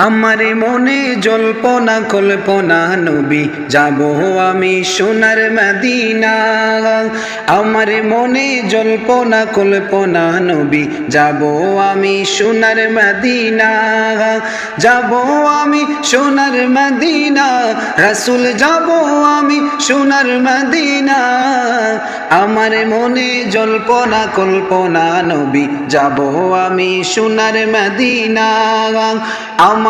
আমার মনে জল্পনা, কল্পনা নবী, যাব আমি সোনার মদিনা। আমার মনে জল্পনা, কল্পনা নবী, যাব আমি সোনার মদিনা। যাব আমি সোনার মদিনা, রাসুল, যাব আমি সোনার মদিনা। আমার মনে জল্পনা, কল্পনা নবী, যাব আমি সোনার মদিনা। আমার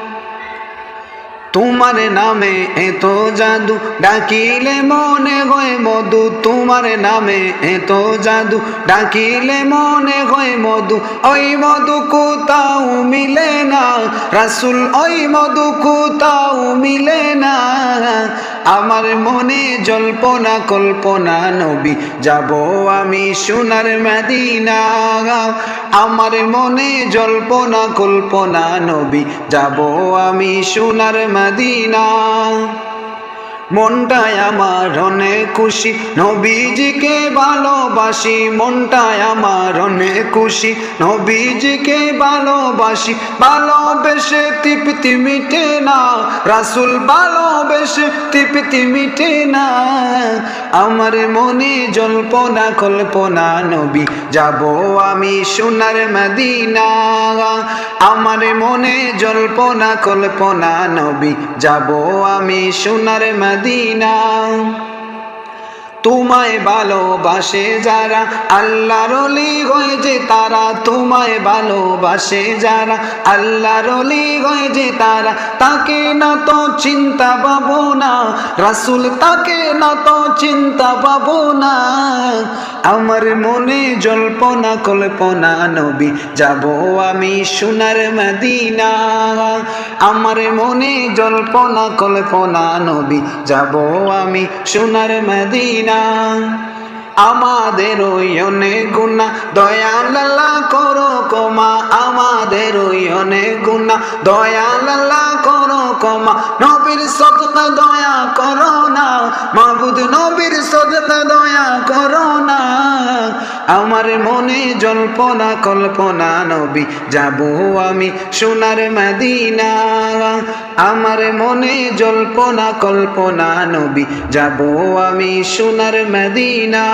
তোমার নামে এত জাদু। ডাকিলে মনে হয় মধু। তোমার নামে এত জাদু। ডাকিলে মনে হয় মধু। ওই মধু কোথাও মিলে না। রাসুল, ওই মধু কোথাও মিলে না। আমার মনে জল্পনা, কল্পনা নবী। যাব আমি সোনার মদিনা। আমার মনে জল্পনা, কল্পনা নবী। যাব আমি সোনার مدينة মনটায় আমার অনেক খুশি। নবীজিকে ভালোবাসি মনটায় আমার অনেক খুশি। নবীজিকে ভালোবাসি, ভালোবেসে তৃপ্তি মিটে না। রাসুল ভালোবেসে তৃপ্তি মিটে না। আমার মনে জল্পনা, কল্পনা নবী, যাব আমি সোনার মদিনা। আমার মনে জল্পনা, কল্পনা নবী, যাব আমি সোনার মদিনা। তোমায় ভালোবাসে যারা, আল্লাহর অলি হয়ে যে তারা। তোমায় ভালোবাসে যারা, আল্লাহর অলি হয়ে যে তারা। তাকে না তো চিন্তা পাবো না রাসুল তাকে না তো চিন্তা পাবো না আমার মনে জল্পনা, কল্পনা নবী, যাব আমি সোনার মদিনা। আমার মনে জল্পনা, কল্পনা নবী, যাব আমি সোনার মদিনা। আমাদের ওই অনেক গুণা দয়াল্লা করো কমা আমাদের ওই অনেক গুণা দয়াল্লা করো কমা নবীর সততা দয়া করো না মাবুদ নবীর সততা দয়া করো না। আমার মনে জল্পনা, কল্পনা নবী, যাব আমি সোনার মদিনা। আমার মনে জল্পনা, কল্পনা নবী, যাব আমি সোনার মদিনা।